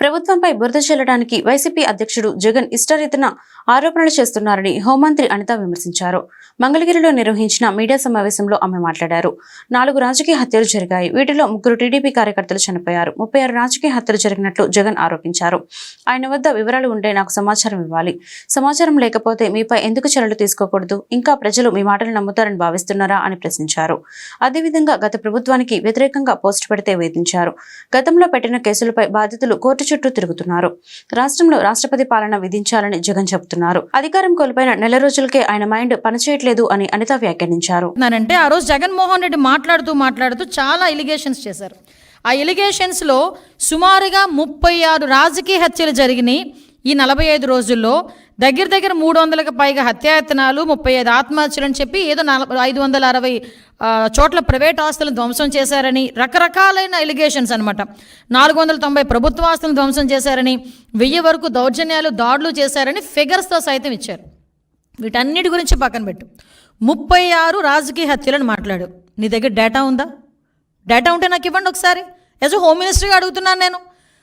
ప్రభుత్వంపై బురద చెల్లడానికి వైసీపీ అధ్యక్షుడు జగన్ ఇష్టరీతిన ఆరోపణలు చేస్తున్నారని హోంమంత్రి అనిత విమర్శించారు. మంగళగిరిలో నిర్వహించిన మీడియా సమావేశంలో ఆమె మాట్లాడారు. నాలుగు రాజకీయ హత్యలు జరిగాయి. వీటిలో ముగ్గురు టీడీపీ కార్యకర్తలు చనిపోయారు. ముప్పై ఆరు రాజకీయ హత్యలు జరిగినట్లు జగన్ ఆరోపించారు. ఆయన వద్ద వివరాలు ఉంటే నాకు సమాచారం ఇవ్వాలి. సమాచారం లేకపోతే మీపై ఎందుకు చర్యలు తీసుకోకూడదు? ఇంకా ప్రజలు మీ మాటలు నమ్ముతారని భావిస్తున్నారా అని ప్రశ్నించారు. అదేవిధంగా గత ప్రభుత్వానికి వ్యతిరేకంగా పోస్టు పెడితే వేధించారు. గతంలో పెట్టిన కేసులపై బాధితులు కోర్టు చుట్టూ తిరుగుతున్నారు. రాష్ట్రంలో రాష్ట్రపతి పాలన విధించాలని జగన్ చెబుతున్నారు. అధికారం కోల్పోయిన నెల రోజులకే ఆయన మైండ్ పనిచేయట్లేదు అని అనిత వ్యాఖ్యానించారు. చెప్తున్నానంటే ఆ రోజు జగన్మోహన్ రెడ్డి మాట్లాడుతూ మాట్లాడుతూ చాలా ఎలిగేషన్స్ చేశారు. ఆ ఎలిగేషన్స్లో సుమారుగా ముప్పై ఆరు రాజకీయ హత్యలు జరిగినాయి. ఈ నలభై ఐదు రోజుల్లో దగ్గర దగ్గర మూడు వందలకు పైగా హత్యాయత్నాలు ముప్పై ఐదు ఆత్మహత్యలు అని చెప్పి ఏదో నలభై ఐదు వందల అరవై చోట్ల ప్రైవేట్ ఆస్తులను ధ్వంసం చేశారని రకరకాలైన ఎలిగేషన్స్ అనమాట నాలుగు వందల తొంభై ప్రభుత్వ ఆస్తులను ధ్వంసం చేశారని వెయ్యి వరకు దౌర్జన్యాలు దాడులు చేశారని ఫిగర్స్తో సైతం ఇచ్చారు. వీటన్నిటి గురించి పక్కన పెట్టు. ముప్పై ఆరు రాజకీయ హత్యలను మాట్లాడు. నీ దగ్గర డేటా ఉందా? డేటా ఉంటే నాకు ఇవ్వండి ఒకసారి. యాజ్ హోమ్ మినిస్టర్గా అడుగుతున్నాను నేను.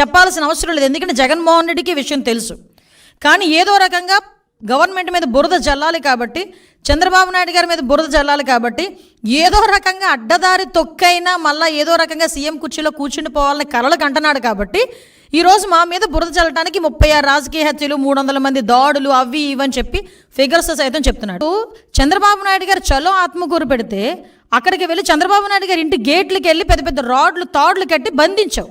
చెప్పాల్సిన అవసరం లేదు. ఎందుకంటే జగన్మోహన్ రెడ్డికి విషయం తెలుసు. కానీ ఏదో రకంగా గవర్నమెంట్ మీద బురద జల్లాలి కాబట్టి చంద్రబాబు నాయుడు గారి మీద బురద జల్లాలి కాబట్టి ఏదో రకంగా అడ్డదారి తొక్కైనా మళ్ళీ ఏదో రకంగా సీఎం కుర్చీలో కూర్చుని పోవాలని కలలకు అంటున్నాడు కాబట్టి ఈరోజు మా మీద బురద చల్లడానికి ముప్పై ఆరు రాజకీయ హత్యలు మూడు వందల మంది దాడులు అవి ఇవని చెప్పి ఫిగర్స్ సైతం చెప్తున్నాడు. చంద్రబాబు నాయుడు గారు చలో ఆత్మకూరు పెడితే అక్కడికి వెళ్ళి చంద్రబాబు నాయుడు గారి ఇంటి గేట్లకి వెళ్ళి పెద్ద పెద్ద రాడ్లు తాడ్లు కట్టి బంధించావు.